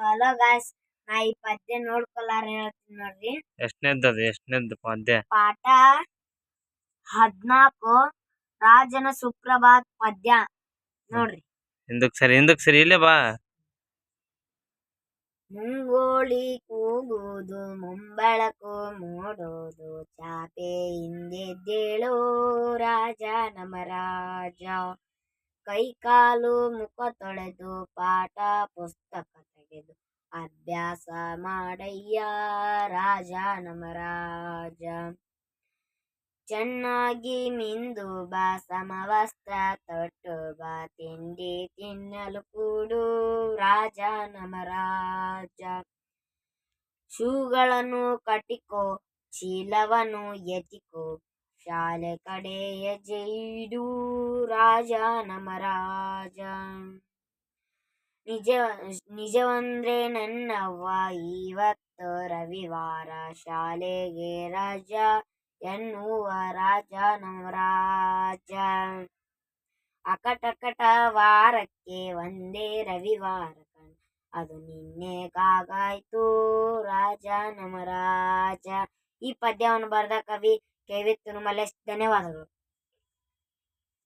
Hello guys ನಾ ಈ ಪದ್ಯ ನೋಡ್ಕೊಲಾರ ಹೇಳ್ತೀನಿ ನೋಡ್ರಿ. ಎಷ್ಟನೇದ್ದದು ಎಷ್ಟನೇದ್ದು ಪದ್ಯ? ಪಾಠ ಹದ್ನಾಲ್ಕು ರಾಜನ ಸುಪ್ರಭಾತ್ ಪದ್ಯ. ನೋಡ್ರಿ. ಹಿಂದಕ್ ಸರಿ ಹಿಂದಕ್ ಸರಿ ಇಲ್ಲೇ ಬಾ. ಮುಂಗೋಳಿ ಕೂಗೋದು ಮುಂಬಳಕು ಮೂಡೋದು ಚಾಪೆ ಹಿಂದೆದ್ದೇಳೋ ರಾಜ ನಮ್ಮ ರಾಜ. ಕೈ ಕಾಲು ಮುಖ ತೊಳೆದು ಪಾಠ ಪುಸ್ತಕ ತೆಗೆದು ಅಭ್ಯಾಸ ಮಾಡಯ್ಯ ರಾಜ ನಮ ರಾಜ ಚೆನ್ನಾಗಿ ಮಿಂದು ಬಾ, ಸಮವಸ್ತ್ರ ತೊಟ್ಟು ಬಾ, ತಿಂಡಿ ತಿನ್ನಲು ಕೂಡು ರಾಜ ನಮ ರಾಜ ಶೂಗಳನ್ನು ಕಟ್ಟಿಕೋ, ಚೀಲವನ್ನು ಎತ್ತಿಕೋ, ಶಾಲೆ ಕಡೆಯ ಜೈಡು ರಾಜ ನಮ ರಾಜ ನಿಜ ನಿಜವಂದ್ರೆ ನನ್ನವ್ವ, ಇವತ್ತು ರವಿವಾರ. ಶಾಲೆಗೆ ರಾಜ ಎನ್ನುವ ರಾಜ ನಮ್ಮ ರಾಜ. ಅಕಟಕಟ ವಾರಕ್ಕೆ ಒಂದೇ ರವಿವಾರ ಅದು ಅದು ನಿನ್ನೆಗಾಗಾಯ್ತು ರಾಜ ನಮ್ಮ ರಾಜ. ಈ ಪದ್ಯವನ್ನು ಬರೆದ ಕವಿ ಕೆ ವಿ ಧನ್ಯವಾದಗಳು.